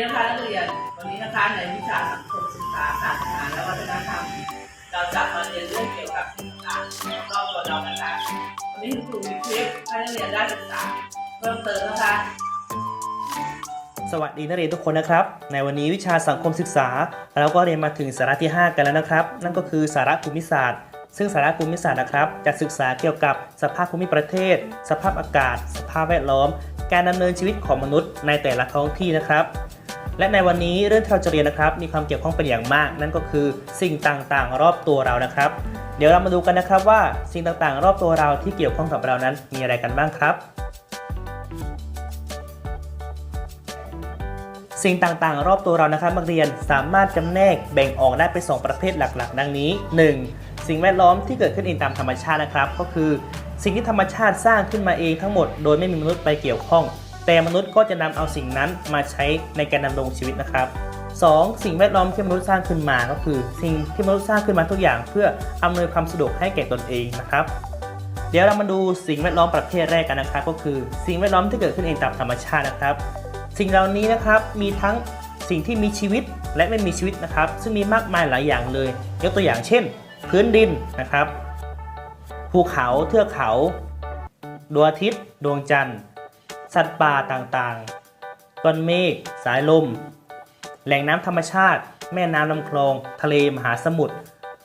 นี้นะคะนักเรียน วันนี้นะคะในวิชาสังคมศึกษาศาสนาและวัฒนธรรม เราจะมาเรียนเรื่องเกี่ยวกับสิ่งต่างๆรอบตัวเรานะคะ วันนี้คุณครูมีคลิปให้นักเรียนได้ศึกษาเพิ่มเติมนะคะ สวัสดีนักเรียนทุกคนนะครับ ในวันนี้วิชาสังคมศึกษา เราก็เรียนมาถึงสาระที่ 5 กันแล้วนะครับ นั่นก็คือสาระภูมิศาสตร์ซึ่งสาระภูมิศาสตร์นะครับ จะศึกษาเกี่ยวกับสภาพภูมิประเทศ สภาพอากาศ สภาพแวดล้อม การดำเนินชีวิตของมนุษย์ในแต่ละท้องที่นะครับ และในวันนี้เรื่องที่เราจะเรียนนะครับมีความเกี่ยวข้องเป็นอย่างมาก นั่นก็คือสิ่งต่างๆ รอบตัวเรานะครับ เดี๋ยวเรามาดูกันนะครับว่าสิ่งต่างๆ รอบตัวเราที่เกี่ยวข้องกับเรานั้นมีอะไรกันบ้างครับ สิ่งต่างๆ รอบตัวเรานะครับนักเรียนสามารถจำแนกแบ่งออกได้เป็น2ประเภทหลักๆ ดังนี้ 1. สิ่งแวดล้อมที่เกิดขึ้นเองตามธรรมชาตินะครับ ก็คือ สิ่งที่ธรรมชาติสร้างขึ้นมาเองทั้งหมด โดยไม่มีมนุษย์ไปเกี่ยวข้อง แต่มนุษย์ก็จะนำเอาสิ่งนั้นมาใช้ในการดำรงชีวิตนะครับ 2. สิ่งแวดล้อมที่มนุษย์สร้างขึ้นมาก็คือ สิ่งที่มนุษย์สร้างขึ้นมาทุกอย่าง เพื่ออำนวยความสะดวกให้แก่ตนเองนะครับ เดี๋ยวเรามาดูสิ่งแวดล้อมประเภทแรกกันนะครับ ก็คือสิ่งแวดล้อมที่เกิดขึ้นเองตามธรรมชาตินะครับ สิ่งเหล่านี้นะครับมีทั้งสิ่งที่มีชีวิตและไม่มีชีวิตนะครับ ซึ่งมีมากมายหลายอย่างเลย ยกตัวอย่างเช่น พื้นดินนะครับ ภูเขาเทือกเขา ดวงอาทิตย์ ดวงจันทร์ สัตว์ป่าต่างๆ ก้อนเมฆ สายลม แหล่งน้ำธรรมชาติ แม่น้ำลำคลอง ทะเลมหาสมุทร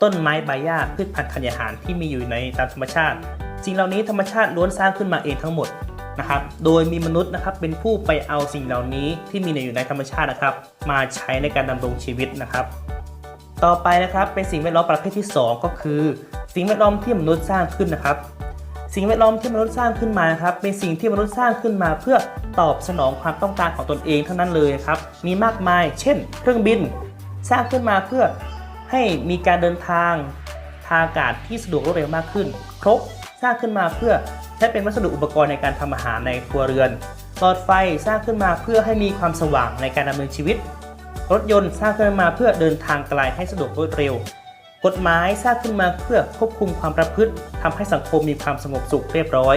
ต้นไม้ใบหญ้า พืชพันธุ์ธัญญาหารที่มีอยู่ในตามธรรมชาติ สิ่งเหล่านี้ธรรมชาติล้วนสร้างขึ้นมาเองทั้งหมดนะครับ โดยมีมนุษย์นะครับเป็นผู้ไปเอาสิ่งเหล่านี้ที่มีอยู่ในธรรมชาตินะครับ มาใช้ในการดำรงชีวิตนะครับ ต่อไปนะครับเป็นสิ่งแวดล้อมประเภทที่ 2 ก็คือ สิ่งแวดล้อมที่มนุษย์สร้างขึ้นนะครับ สิ่งแวดล้อมที่มนุษย์สร้างขึ้นมาครับเป็นสิ่งที่มนุษย์สร้างขึ้นมาเพื่อตอบสนองความต้องการของตนเองเท่านั้นเลยครับมีมากมาย เช่น เครื่องบิน สร้างขึ้นมาเพื่อให้มีการเดินทางทางอากาศที่สะดวกรวดเร็วมากขึ้น ครกสร้างขึ้นมาเพื่อใช้เป็นวัสดุอุปกรณ์ในการทำอาหารในครัวเรือนหลอดไฟสร้างขึ้นมาเพื่อให้มีความสว่างในการดำเนินชีวิต รถยนต์สร้างขึ้นมาเพื่อเดินทางไกลให้สะดวกรวดเร็ว กฎหมายสร้างขึ้นมาเพื่อควบคุมความประพฤติทำให้สังคมมีความสงบสุขเรียบร้อย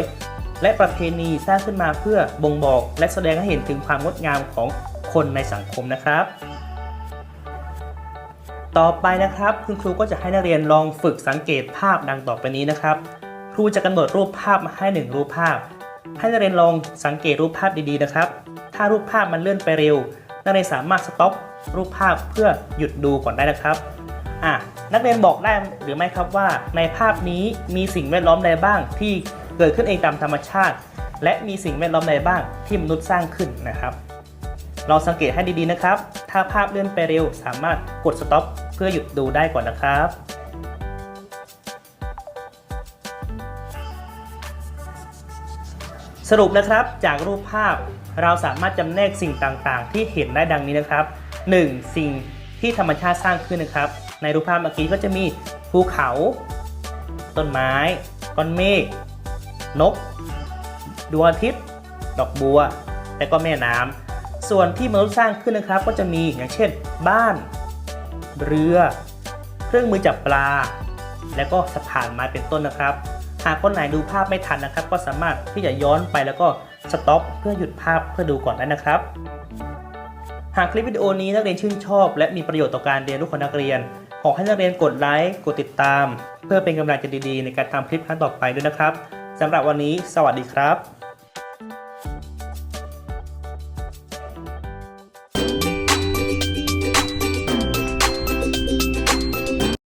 และประเพณีสร้างขึ้นมาเพื่อบ่งบอกและแสดงให้เห็นถึงความงดงามของคนในสังคมนะครับ ต่อไปนะครับ คุณครูก็จะให้นักเรียนลองฝึกสังเกตภาพดังต่อไปนี้นะครับ ครูจะกำหนดรูปภาพมาให้หนึ่งรูปภาพ ให้นักเรียนลองสังเกตรูปภาพดีๆนะครับ ถ้ารูปภาพมันเลื่อนไปเร็ว นักเรียนสามารถสต็อปรูปภาพเพื่อหยุดดูก่อนได้นะครับ อะนักเรียนบอกได้หรือไม่ครับว่า ในภาพนี้มีสิ่งแวดล้อมใดบ้างที่เกิดขึ้นเองตามธรรมชาติ และมีสิ่งแวดล้อมใดบ้างที่มนุษย์สร้างขึ้นนะครับลองสังเกตให้ดีๆนะครับ ถ้าภาพเลื่อนไปเร็วสามารถกด stop เพื่อหยุดดูได้ก่อนนะครับสรุปนะครับจากรูปภาพเราสามารถจำแนกสิ่งต่างๆ ที่เห็นได้ดังนี้นะครับ 1. สิ่ง ที่ธรรมชาติสร้างขึ้นนะครับ ในรูปภาพเมื่อกี้ก็จะมีภูเขา ต้นไม้ ก้อนเมฆ นก ดวงอาทิตย์ ดอกบัว และก็แม่น้ำส่วนที่มนุษย์สร้างขึ้นนะครับ ก็จะมีอย่างเช่น บ้าน เรือ เครื่องมือจับปลา และก็สะพานไม้เป็นต้นนะครับ หากคนไหนดูภาพไม่ทันนะครับ ก็สามารถที่จะย้อนไปแล้วก็สต็อปเพื่อหยุดภาพเพื่อดูก่อนได้นะครับ หากคลิปวิดีโอนี้นักเรียนชื่นชอบ และมีประโยชน์ต่อการเรียนรู้ของนักเรียน ขอให้นักเรียนกดไลค์กดติดตาม เพื่อเป็นกำลังใจดีๆ ในการทำคลิปครั้งต่อไปด้วยนะครับสำหรับวันนี้ สวัสดีครับ